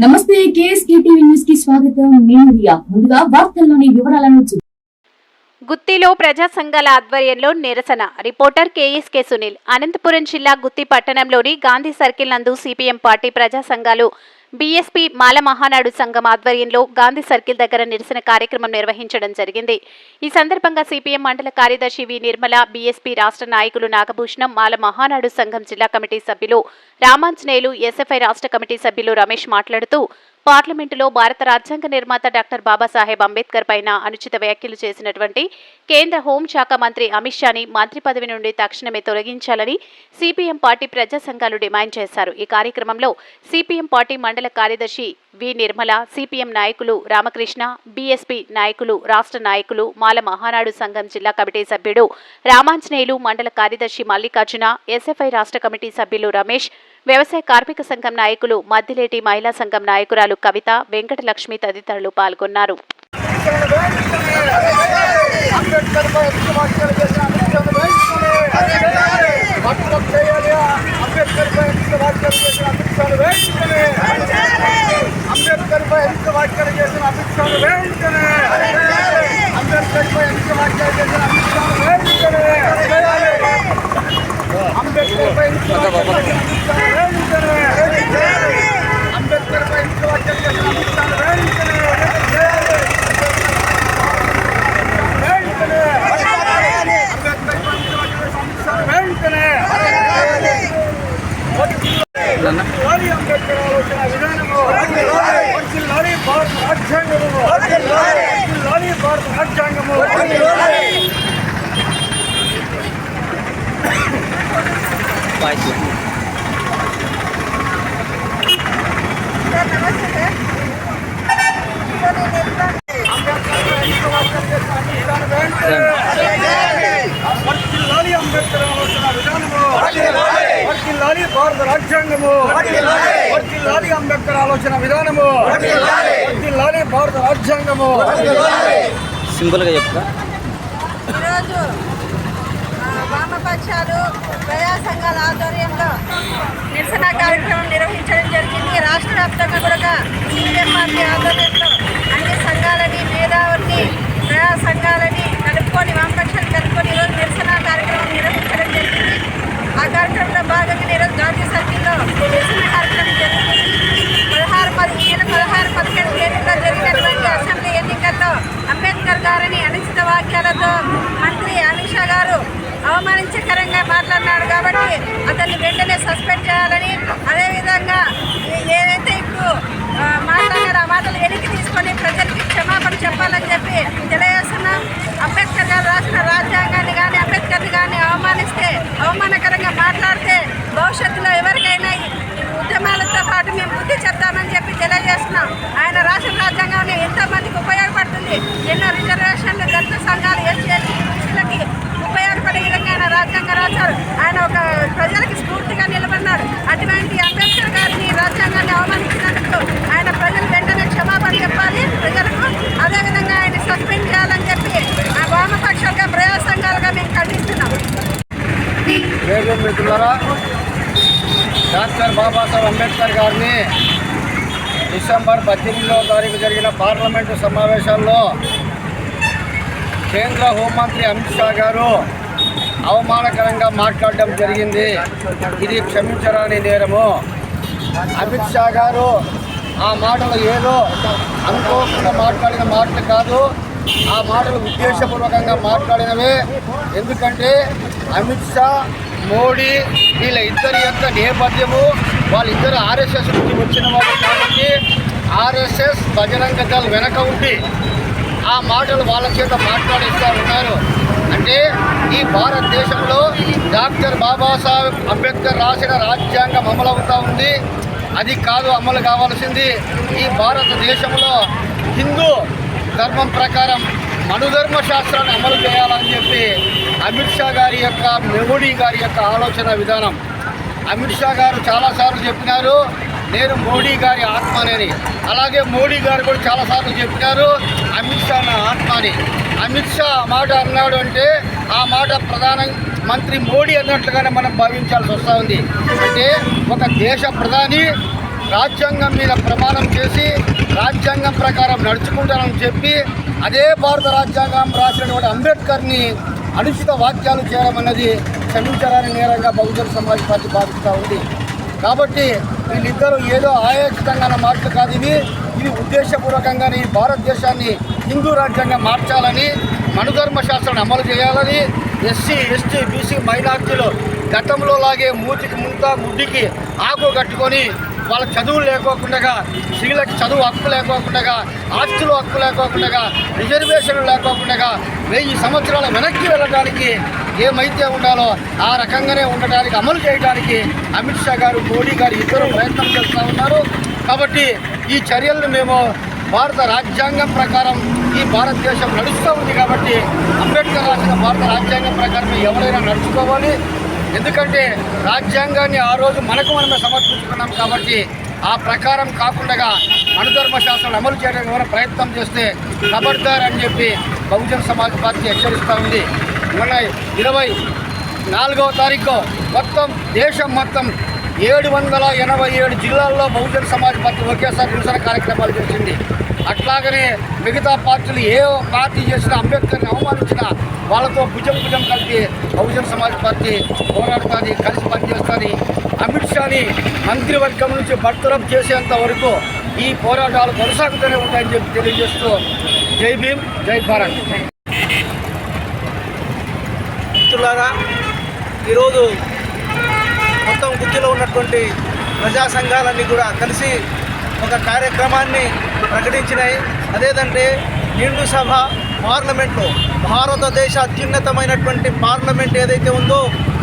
నమస్తే KSK TV న్యూస్కి స్వాగతం. నేను రియా. ముందుగా వార్తల్లోని వివరాలను చూ- గుత్తిలో ప్రజా సంఘాల ఆధ్వర్యంలో నిరసన. Reporter KSK Sunil. అనంతపురం జిల్లా గుత్తి పట్టణంలోని గాంధీ సర్కిల్ నందు సిపిఎం పార్టీ ప్రజా సంఘాలు బీఎస్పీ మాల మహానాడు సంఘం ఆధ్వర్యంలో గాంధీ సర్కిల్ దగ్గర నిరసన కార్యక్రమం నిర్వహించడం జరిగింది. ఈ సందర్భంగా సిపిఎం మండల కార్యదర్శి వి నిర్మల బీఎస్పీ రాష్ట్ర నాయకులు నాగభూషణం మాల మహానాడు సంఘం జిల్లా కమిటీ సభ్యులు రామాంజనేయులు ఎస్ఎఫ్ఐ రాష్ట్ర కమిటీ సభ్యులు రమేష్ మాట్లాడుతూ పార్లమెంటులో భారత రాజ్యాంగ నిర్మాత డాక్టర్ బాబాసాహెబ్ అంబేద్కర్ పైన అనుచిత వ్యాఖ్యలు చేసినటువంటి కేంద్ర హోంశాఖ మంత్రి అమిత్ షాని మంత్రి పదవి నుండి తక్షణమే తొలగించాలని సిపిఎం పార్టీ ప్రజా సంఘాలు డిమాండ్ చేశారు. ఈ కార్యక్రమంలో సిపిఎం పార్టీ మండల కార్యదర్శి వి నిర్మల సిపిఎం నాయకులు రామకృష్ణ బీఎస్పీ నాయకులు రాష్ట్ర నాయకులు మాల మహానాడు సంఘం జిల్లా కమిటీ సభ్యుడు రామాంజనేయులు మండల కార్యదర్శి మల్లికార్జున ఎస్ఎఫ్ఐ రాష్ట్ర కమిటీ సభ్యులు రమేష్ వ్యవసాయ కార్మిక సంఘం నాయకులు మద్దిలేటి మహిళా సంఘం నాయకురాలు కవిత వెంకటలక్ష్మి తదితరులు పాల్గొన్నారు. అంబేద్కర్ అంబేద్కర్ వెంటనే పట్టుదల చేయాలి అంబేద్కర్ పై ఎంత వ్యాఖ్యలు చేసిన అంబేద్కర్ వెంటనే అంబేద్కర్ పై ఎంత వ్యాఖ్యలు చేసిన అంబేద్కర్ వెంటనే అంబేద్కర్ పై ఎంత వ్యాఖ్యలు చేసిన అంబేద్కర్ వెంటనే అంబేద్కర్ పై ఎంత వ్యాఖ్యలు చేసిన అంబేద్కర్ వెంటనే అంబేద్కర్ పై ఎంత వ్యాఖ్యలు చేసిన అంబేద్కర్ వెంటనే వెంటనే లారీ అంబేద్కర్ ఆలోచన విధానము లారీ భారత రాజ్యాంగము లారీ భారత రాజ్యాంగము వర్తిల్లాలి అంబేద్కర్ ఆలోచన భారత రాజ్యాంగము వర్తిల్లాలి అంబేద్కర్ ఆలోచన విధానము వర్తిల్లాలి భారత రాజ్యాంగము సింపుల్గా చెప్తా ఈరోజు ఆ, పక్షాలు ప్రజా సంఘాల ఆధ్వర్యంలో నిరసన కార్యక్రమం నిర్వహించడం జరిగింది. రాష్ట్ర వ్యాప్తంగా కూడా సీఎం పార్టీ ఆధ్వర్యంలో అన్ని సంఘాలని మేధావుల్ని ప్రజా సంఘాలని కలుపుకొని వామపక్షాలు కలుపుకొని ఈరోజు నిరసన కార్యక్రమం నిర్వహించడం జరిగింది. ఆ కార్యక్రమంలో భాగంగా ఈరోజు గాంధీ సర్కిల్లో నిరసన కార్యక్రమం జరిగింది పదహారు పది పదహారు పదిహేడు తేదీలో జరిగినటువంటి అసెంబ్లీ ఎన్నికల్లో అంబేద్కర్ గారిని అనిశ్చిత వాక్యాలతో మంత్రి అమిత్ షా గారు అవమానించకరంగా మాట్లాడినాడు కాబట్టి అతన్ని వెంటనే సస్పెండ్ చేయాలని అదేవిధంగా ఏ- ఏదైతే ఇప్పుడు ఆ, మాట్లాడారో ఆ మాటలు వెనక్కి తీసుకొని ప్రజలకి క్షమాపణ చెప్పాలని చెప్పి తెలియజేస్తున్నాం అంబేద్కర్ గారు రాసిన రాజ్యాంగాన్ని కానీ అంబేద్కర్ని కానీ అవమానిస్తే అవమానకరంగా మాట్లాడితే భవిష్యత్తులో ఎవరికైనా ఈ ఉద్యమాలతో పాటు మేము బుద్ధి చెప్తామని చెప్పి తెలియజేస్తున్నాం ఆయన రాష్ట్ర రాజ్యాంగం ఎంతో మందికి ఉపయోగపడుతుంది ఎన్నో రిజర్వేషన్లు దళిత సంఘాలు ఎస్సీ ఎస్టీ బీసీలకి ఉపయోగపడే విధంగా ఆయన రాజ్యాంగం రాశారు ఆయన ఒక ప్రజలకి స్ఫూర్తిగా నిలబడినాడు అటువంటి అంబేద్కర్ గారిని రాజ్యాంగాన్ని అవమానించినందుకు ఆయన ప్రజలు వెంటనే క్షమాపణ చెప్పాలి ప్రజలకు అదేవిధంగా ఆయన సస్పెండ్ చేయాలని చెప్పి ఆ వామపక్షాలుగా ప్రజా సంఘాలుగా మేము ఖండిస్తున్నాం పేర్లు మిత్రులరా డాక్టర్ బాబాసాహెబ్ అంబేద్కర్ గారిని డిసెంబర్ పద్దెనిమిదవ తారీఖు జరిగిన పార్లమెంటు సమావేశాల్లో కేంద్ర హోంమంత్రి అమిత్ షా గారు అవమానకరంగా మాట్లాడడం జరిగింది. ఇది క్షమించరాని నేరము. అమిత్ షా గారు ఆ మాటలు ఏదో అనుకోకుండా మాట్లాడిన మాటలు కాదు ఆ మాటలు ఉద్దేశపూర్వకంగా మాట్లాడినవే. ఎందుకంటే అమిత్ షా మోడీ వీళ్ళ ఇద్దరి యొక్క నేపథ్యము వాళ్ళిద్దరు ఆర్ఎస్ఎస్ నుంచి వచ్చిన వాళ్ళు కాబట్టి ఆర్ఎస్ఎస్ బజరంగ దళ వెనక ఉండి ఆ మాటలు వాళ్ళ చేత మాట్లాడిస్తూ ఉన్నారు. అంటే ఈ భారతదేశంలో డాక్టర్ బాబాసాహెబ్ అంబేద్కర్ రాసిన రాజ్యాంగం అమలవుతూ ఉంది. అది కాదు అమలు కావాల్సింది ఈ భారతదేశంలో హిందూ ధర్మం ప్రకారం మనుధర్మ శాస్త్రాన్ని అమలు చేయాలని చెప్పి అమిత్ షా గారి యొక్క మెమోడీ గారి యొక్క ఆలోచన విధానం. అమిత్ షా గారు చాలాసార్లు చెప్పినారు నేను మోడీ గారి ఆత్మనని. అలాగే మోడీ గారు కూడా చాలాసార్లు చెప్పినారు అమిత్ షా నా ఆత్మని. అమిత్ షా ఆ మాట అన్నాడు అంటే ఆ మాట ప్రధాన మంత్రి మోడీ అన్నట్లుగానే మనం భావించాల్సి వస్తూ ఉంది. అంటే ఒక దేశ ప్రధాని రాజ్యాంగం మీద ప్రమాణం చేసి రాజ్యాంగం ప్రకారం నడుచుకుంటానని చెప్పి అదే భారత రాజ్యాంగం రాసినటువంటి అంబేద్కర్ని అనుచిత వాక్యాలు చేయడం అన్నది క్షమించడానికి నేరంగా బహుజన సమాజ్ పార్టీ భావిస్తూ ఉంది. కాబట్టి వీళ్ళిద్దరూ ఏదో ఆయాచితంగా మాటలు కాదు ఇవి. ఇవి ఉద్దేశపూర్వకంగానే ఈ భారతదేశాన్ని హిందూ రాజ్యంగా మార్చాలని మనుధర్మ శాస్త్రాన్ని అమలు చేయాలని ఎస్సీ ఎస్టీ బీసీ మైనార్టీలు గతంలో లాగే మూతికి ముంత ముడ్డికి ఆకు కట్టుకొని వాళ్ళ చదువు లేకోకుండా స్త్రీలకు చదువు హక్కు లేకోకుండా ఆస్తులు హక్కు లేకోకుండా రిజర్వేషన్లు లేకోకుండా వెయ్యి సంవత్సరాల వెనక్కి వెళ్ళడానికి ఏమైతే ఉండాలో ఆ రకంగానే ఉండడానికి అమలు చేయడానికి అమిత్ షా గారు మోడీ గారు ఇద్దరు ప్రయత్నం చేస్తూ ఉన్నారు. కాబట్టి ఈ చర్యలను మేము భారత రాజ్యాంగం ప్రకారం ఈ భారతదేశం నడుస్తూ ఉంది కాబట్టి అంబేద్కర్ రాసిన భారత రాజ్యాంగం ప్రకారం ఎవరైనా నడుచుకోవాలి. ఎందుకంటే రాజ్యాంగాన్ని ఆ రోజు మనకు మనమే సమర్పించుకున్నాం కాబట్టి ఆ ప్రకారం కాకుండా మనుధర్మ శాస్త్రాలు అమలు చేయడానికి ఎవరైనా ప్రయత్నం చేస్తే ఖబర్దార్ అని చెప్పి బహుజన్ సమాజ్ పార్టీ హెచ్చరిస్తూ ఉంది. మొన్న ఇరవై నాలుగవ తారీఖు మొత్తం దేశం మొత్తం ఏడు వందల ఎనభై ఏడు జిల్లాల్లో బహుజన సమాజ్ పార్టీ ఒకేసారి నిరసన కార్యక్రమాలు చేసింది. అట్లాగనే మిగతా పార్టీలు ఏ పార్టీ చేసినా అంబేద్కర్ని అవమానించినా వాళ్ళతో భుజం భుజం కలిపి బహుజన సమాజ్ పార్టీ పోరాడుతుంది కలిసి పనిచేస్తుంది. అమిత్ షాని మంత్రివర్గం నుంచి బర్తరఫ్ చేసేంత వరకు ఈ పోరాటాలు కొనసాగుతూనే ఉంటాయని చెప్పి తెలియజేస్తూ జై భీమ్ జై భారత్. మిత్రులారా ఈరోజు మొత్తం గుత్తిలో ఉన్నటువంటి ప్రజా సంఘాలన్నీ కూడా కలిసి ఒక కార్యక్రమాన్ని ప్రకటించినాయి. అదేదంటే నిండు సభ పార్లమెంట్లో భారతదేశ అత్యున్నతమైనటువంటి పార్లమెంట్ ఏదైతే ఉందో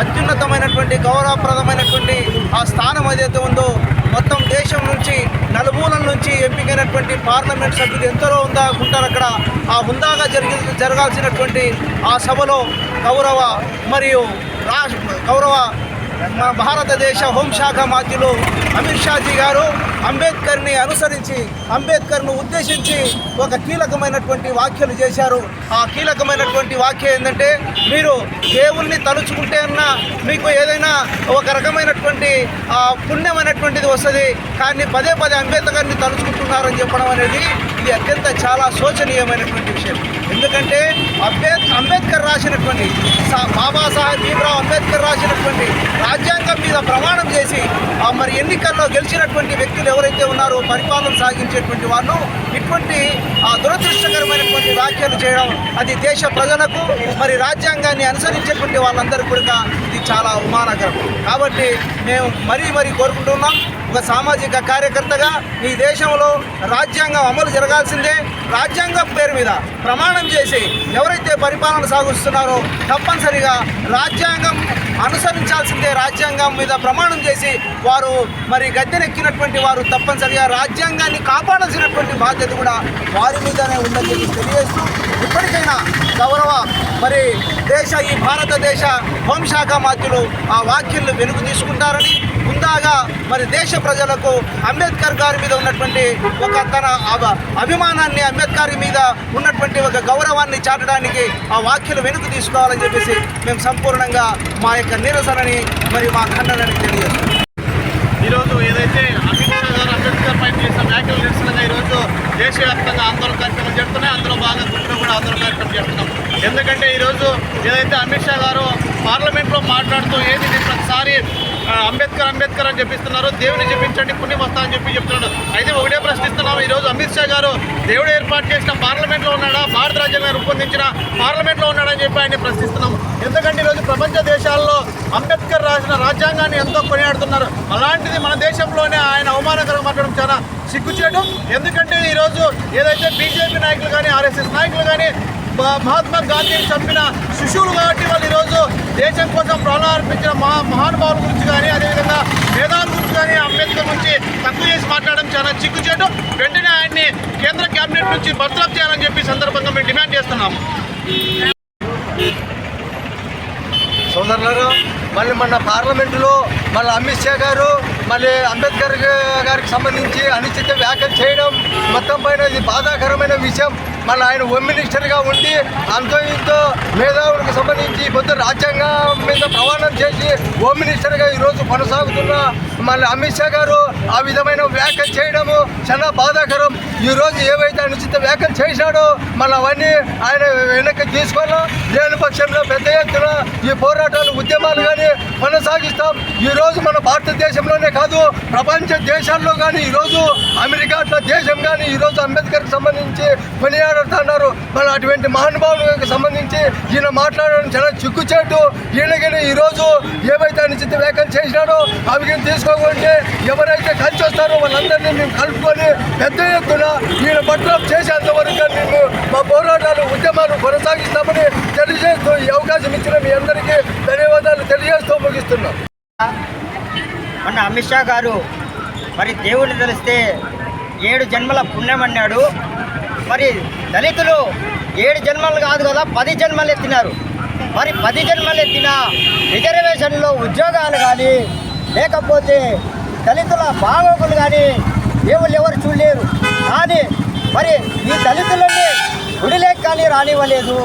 అత్యున్నతమైనటువంటి గౌరవప్రదమైనటువంటి ఆ స్థానం ఏదైతే ఉందో మొత్తం దేశం నుంచి నలుమూలల నుంచి ఎంపికైనటువంటి పార్లమెంట్ సభ్యులు ఎంతలో ఉందా ఉంటారు అక్కడ. ఆ హుందాగా జరిగి జరగాల్సినటువంటి ఆ సభలో గౌరవ మరియు రాష్ట్ర గౌరవ మన భారతదేశ హోంశాఖ మాధ్యులు అమిత్ షాజీ గారు అంబేద్కర్ని అనుసరించి అంబేద్కర్ను ఉద్దేశించి ఒక కీలకమైనటువంటి వ్యాఖ్యలు చేశారు. ఆ కీలకమైనటువంటి వాక్యం ఏంటంటే మీరు దేవుణ్ణి తలుచుకుంటే అన్న మీకు ఏదైనా ఒక రకమైనటువంటి పుణ్యమైనటువంటిది వస్తుంది. కానీ పదే పదే అంబేద్కర్ని తలుచుకుంటున్నారని చెప్పడం అనేది ఇది అత్యంత చాలా శోచనీయమైనటువంటి విషయం. ఎందుకంటే అంబేద్ అంబేద్కర్ రాసినటువంటి సా- బాబాసాహెబ్ భీమరావు అంబేద్కర్ రాసినటువంటి రాజ్యాంగం మీద ప్రమాణం చేసి ఆ మరి ఎన్నికల్లో గెలిచినటువంటి వ్యక్తులు ఎవరైతే ఉన్నారో పరిపాలన సాగించేటువంటి వాళ్ళు ఇటువంటి ఆ దురదృష్టకరమైనటువంటి వ్యాఖ్యలు చేయడం అది దేశ ప్రజలకు మరి రాజ్యాంగాన్ని అనుసరించేటువంటి వాళ్ళందరూ కూడా ఇది చాలా అవమానకరం కాబట్టి మేము మరీ మరీ కోరుకుంటున్నాం ఒక సామాజిక కార్యకర్తగా ఈ దేశంలో రాజ్యాంగం అమలు జరగాల్సిందే. రాజ్యాంగం పేరు మీద ప్రమాణం చేసి ఎవరైతే పరిపాలన సాగిస్తున్నారో తప్పనిసరిగా రాజ్యాంగం అనుసరించాల్సిందే రాజ్యాంగం మీద ప్రమాణం చేసి వారు మరి గద్దెనెక్కినటువంటి వారు తప్పనిసరిగా రాజ్యాంగాన్ని కాపాడాల్సినటువంటి బాధ్యత కూడా వారి మీదనే ఉందని చెప్పి తెలియజేస్తూ ఇప్పటికైనా గౌరవ మరి దేశ ఈ భారతదేశ హోంశాఖ మాధ్యులు ఆ వాక్యాలను వెనుక తీసుకుంటారని ముందాగా మరి దేశ ప్రజలకు అంబేద్కర్ గారి మీద ఉన్నటువంటి ఒక తన అభిమానాన్ని అంబేద్కర్ మీద ఉన్నటువంటి ఒక గౌరవాన్ని చాటడానికి ఆ వ్యాఖ్యలు వెనుక తీసుకోవాలని చెప్పేసి మేము సంపూర్ణంగా మా యొక్క నిరసనని మరి మా ఖండనని తెలియజేస్తాం ఈరోజు ఏదైతే అమిత్ గారు అంబేద్కర్ పైన చేసిన వ్యాఖ్యలు నిరసనగా ఈరోజు దేశవ్యాప్తంగా ఆందోళన కార్యక్రమం చేస్తున్నాయి అందులో భాగంగా గుర్తులో కూడా ఆందోళన కార్యక్రమం చేస్తున్నాం ఎందుకంటే ఈరోజు ఏదైతే అమిత్ షా గారు పార్లమెంట్లో మాట్లాడుతూ ఏది ప్రతిసారి అంబేద్కర్ అంబేద్కర్ అని చెప్పిస్తున్నారు. దేవుని చెప్పించండి పుణ్యం వస్తా అని చెప్పి చెప్తున్నాడు. అయితే ఒకటే ప్రశ్నిస్తున్నాం ఈరోజు అమిత్ షా గారు దేవుడు ఏర్పాటు చేసిన పార్లమెంట్లో ఉన్నాడా? భారత రాజ్యాంగం రూపొందించిన పార్లమెంట్లో ఉన్నాడని చెప్పి ఆయన ప్రశ్నిస్తున్నాం ఎందుకంటే ఈరోజు ప్రపంచ దేశాల్లో అంబేద్కర్ రాసిన రాజ్యాంగాన్ని ఎంతో కొనియాడుతున్నారు. అలాంటిది మన దేశంలోనే ఆయన అవమానకరం మాట్లాడడం చాలా సిగ్గుచేయడం ఎందుకంటే ఈరోజు ఏదైతే బీజేపీ నాయకులు కానీ ఆర్ఎస్ఎస్ నాయకులు కానీ మహాత్మా గాంధీని చంపిన శిశువులు కాబట్టి వాళ్ళు ఈరోజు దేశం కోసం ప్రాణాలు అర్పించిన మహా మహానుభావుల గురించి కానీ అదేవిధంగా వేదాల గురించి కానీ అంబేద్కర్ గురించి తక్కువ చేసి మాట్లాడడం చాలా చిక్కుచేటు వెంటనే ఆయన్ని కేంద్ర కేబినెట్ నుంచి బర్తరఫ్ చేయాలని చెప్పి సందర్భంగా మేము డిమాండ్ చేస్తున్నాము సోదరులారు మళ్ళీ మన పార్లమెంటులో మళ్ళీ అమిత్ షా గారు మళ్ళీ అంబేద్కర్ గారికి సంబంధించి అనిశ్చిత వ్యాఖ్యలు చేయడం మొత్తం పైన ఇది బాధాకరమైన విషయం. మన ఆయన హోమ్ మినిస్టర్గా ఉండి అంతో ఇంతో మేధావులకు సంబంధించి పొద్దు రాజ్యాంగం మీద ప్రమాణం చేసి హోమ్ మినిస్టర్గా ఈరోజు కొనసాగుతున్న మళ్ళీ అమిత్ షా గారు ఆ విధమైన వ్యాఖ్యలు చేయడము చాలా బాధాకరం. ఈరోజు ఏవైతే అనుచిత వ్యాఖ్యలు చేశాడో మళ్ళీ అవన్నీ ఆయన వెనక్కి తీసుకోవాలా? లేని పక్షంలో పెద్ద ఎత్తున ఈ పోరాటాలు ఉద్యమాలు కానీ కొనసాగిస్తాం. ఈరోజు మన భారతదేశంలోనే కాదు ప్రపంచ దేశాల్లో కానీ ఈరోజు అమెరికా దేశం కానీ ఈరోజు అంబేద్కర్కి సంబంధించి కొనియాడుతున్నారు మరి అటువంటి మహానుభావులకు సంబంధించి ఈయన మాట్లాడడం చాలా చిక్కుచేటు. ఈయనకి ఈరోజు ఏవైతే అనుచిత వ్యాఖ్యలు చేసినాడో అవి తీసుకోకుంటే ఎవరైతే కలిసి వస్తారో వాళ్ళందరినీ మేము కలుపుకొని పెద్ద ఎత్తున ఈయన పట్ల చేసేంత వరకు మేము మా పోరాటాలు ఉద్యమాలు కొనసాగిస్తామని తెలియజేస్తూ ఈ అవకాశం ఇచ్చిన మీ అందరికీ ధన్యవాదాలు తెలియజేస్తూ ముగిస్తున్నాం. మన అమిత్ షా గారు మరి దేవుడిని తెలిస్తే ఏడు జన్మల పుణ్యం అన్నాడు. మరి దళితులు ఏడు జన్మలు కాదు కదా పది జన్మలు ఎత్తినారు. మరి పది జన్మలు ఎత్తిన రిజర్వేషన్లో ఉద్యోగాలు కానీ లేకపోతే దళితుల బాగోగులు కానీ దేవుళ్ళు ఎవరు చూడలేరు. కానీ మరి ఈ దళితులని గుడిలేక కానీ రానివ్వలేదు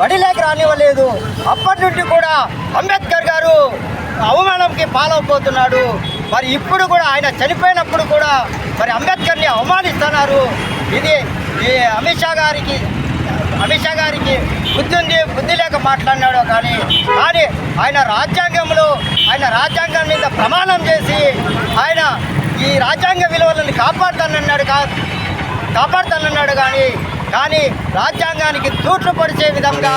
బడిలేక రానివ్వలేదు. అప్పటి నుండి కూడా అంబేద్కర్ గారు అవమానంకి పాలవబోతున్నాడు మరి ఇప్పుడు కూడా ఆయన చనిపోయినప్పుడు కూడా మరి అంబేద్కర్ని అవమానిస్తున్నారు. ఇది ఈ అమిత్ షా గారికి అమిత్ షా గారికి బుద్ధి ఉంది బుద్ధి లేక మాట్లాడినాడు కానీ కానీ ఆయన రాజ్యాంగంలో ఆయన రాజ్యాంగం మీద ప్రమాణం చేసి ఆయన ఈ రాజ్యాంగ విలువలను కాపాడుతానన్నాడు కా కాపాడుతానన్నాడు కానీ కానీ రాజ్యాంగానికి తూట్లు పొడిచే విధంగా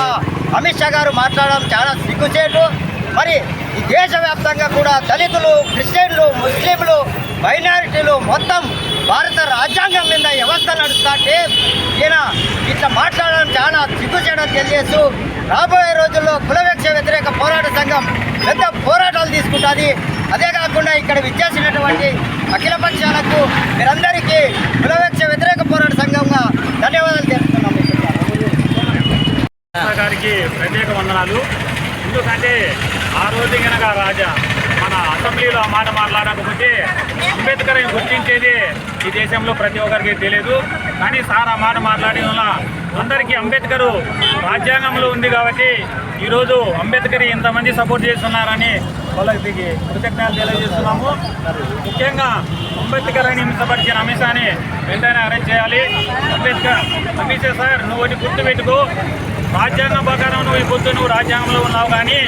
అమిత్ షా గారు మాట్లాడడం చాలా సిగ్గుచేటు. మరి ఈ దేశవ్యాప్తంగా కూడా దళితులు క్రిస్టియన్లు ముస్లింలు మైనారిటీలు మొత్తం భారత రాజ్యాంగం మీద వ్యవస్థ నడుస్తుంటే ఈయన ఇట్లా మాట్లాడడం చాలా సిగ్గుచేయడం తెలియజేస్తూ రాబోయే రోజుల్లో కులవేక్ష వ్యతిరేక పోరాట సంఘం పెద్ద పోరాటాలు తీసుకుంటుంది. అదే కాకుండా ఇక్కడ విచ్చేసినటువంటి అఖిల పక్షాలకు మీరందరికీ కులవేక్ష వ్యతిరేక పోరాట సంఘంగా ధన్యవాదాలు తెలుపుతున్నాము. గారికి ప్రత్యేక వందనాలు. ఎందుకంటే ఆ రోజు కనుక రాజా మన అసెంబ్లీలో మాట మాట్లాడకపోతే అంబేద్కర్ గుర్తించేది ఈ దేశంలో ప్రతి ఒక్కరికి తెలియదు. కానీ సార్ ఆ మాట మాట్లాడడం వల్ల అందరికీ అంబేద్కర్ రాజ్యాంగంలో ఉంది కాబట్టి ఈరోజు అంబేద్కర్ ఇంతమంది సపోర్ట్ చేస్తున్నారని వాళ్ళకి కృతజ్ఞతలు తెలియజేస్తున్నాము. ముఖ్యంగా అంబేద్కర్ అని హింసపరిచిన అమిత్ షాని వెంటనే అరెస్ట్ చేయాలి. అంబేద్కర్ అమిత్ షా సార్ నువ్వు గుర్తుపెట్టుకో. రాజ్యాంగం ప్రకారం నువ్వు ఈ పొద్దు నువ్వు రాజ్యాంగంలో ఉన్నావు కానీ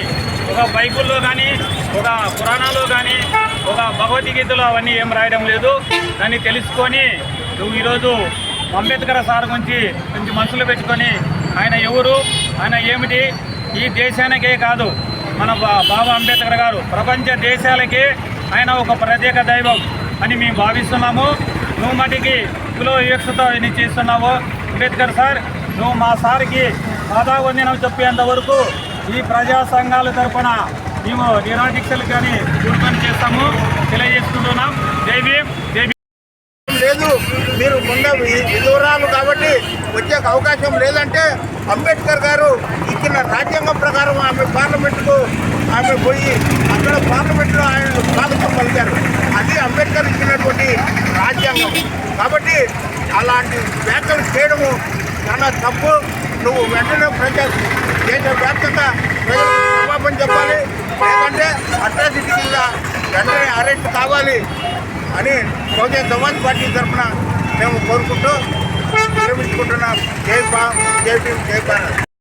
ఒక బైబుల్లో కానీ ఒక పురాణాల్లో కానీ ఒక భగవద్గీతలో అవన్నీ ఏం రాయడం లేదు. దాన్ని తెలుసుకొని నువ్వు ఈరోజు అంబేద్కర్ సార్ గురించి కొంచెం మనసులో పెట్టుకొని ఆయన ఎవరు ఆయన ఏమిటి ఈ దేశానికే కాదు మన బాబా అంబేద్కర్ గారు ప్రపంచ దేశాలకే ఆయన ఒక ప్రత్యేక దైవం అని మేము భావిస్తున్నాము. నువ్వు మటుకి కులో వివక్షతో ఇది చేస్తున్నావు. అంబేద్కర్ సార్ నువ్వు మా సార్కి పాదావందనం చెప్పేంత వరకు ఈ ప్రజా సంఘాల తరఫున మేము నిరాదీక్షలు కానీ కూర్చొని చేస్తాము. తెలియజేసుకుంటున్నాం. జై భీమ్ జై లేదు మీరు ముందు విధురాలు కాబట్టి వచ్చే అవకాశం లేదంటే అంబేద్కర్ గారు ఇచ్చిన రాజ్యాంగం ప్రకారం ఆమె పార్లమెంటుకు ఆమె పోయి అక్కడ పార్లమెంట్లో ఆయన స్వాగతం పలికారు. అది అంబేద్కర్ ఇచ్చినటువంటి రాజ్యాంగం. కాబట్టి అలాంటి వ్యాఖ్యలు చేయడము చాలా తప్పు. నువ్వు వెంటనే ప్రజా దేశవ్యాప్తంగా ప్రజలకు చెప్పాలి. లేదంటే అట్రాసిటీ కింద వెంటనే అరెస్ట్ కావాలి అని బహుజన్ సమాజ్ పార్టీ తరఫున మేము కోరుకుంటూ విరమించుకుంటున్నాం. జై బా జై భీమ్ జై భారత్.